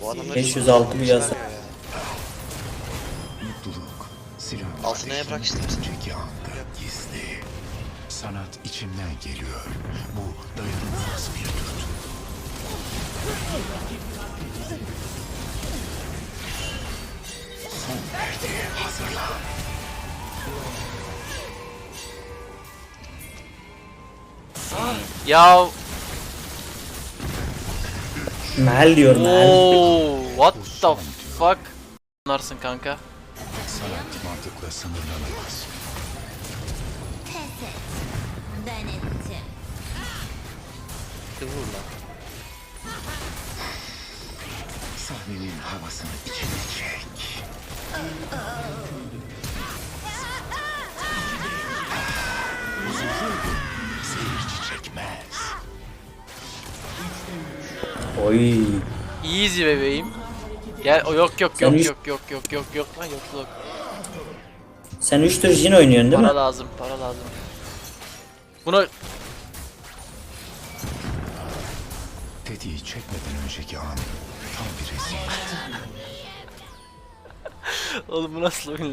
Bu adamlar 506 bir yasa. Mutluluk, silah Altına neye bırak işte. önceki anda gizli. Sanat içimden geliyor. Bu dayanılmaz bir tutku. Son perdeye hazırlan. Ya Mel diyor Mel. ooo what the fuck Anlarsın kanka. Sanat mantıkla sınırlanamaz. Pes et. Ben ettim. Bir vur lan. Sahnenin havasını içine çek. Oy. Easy bebeğim. Gel o yok yok Sen yok üç- yok yok yok yok yok lan yok yok. Sen 3 tur Jin oynuyorsun değil Para mi? lazım para lazım. Buna Tetiği çekmeden önceki an tam bir resim. oğlum bu nasıl oyun?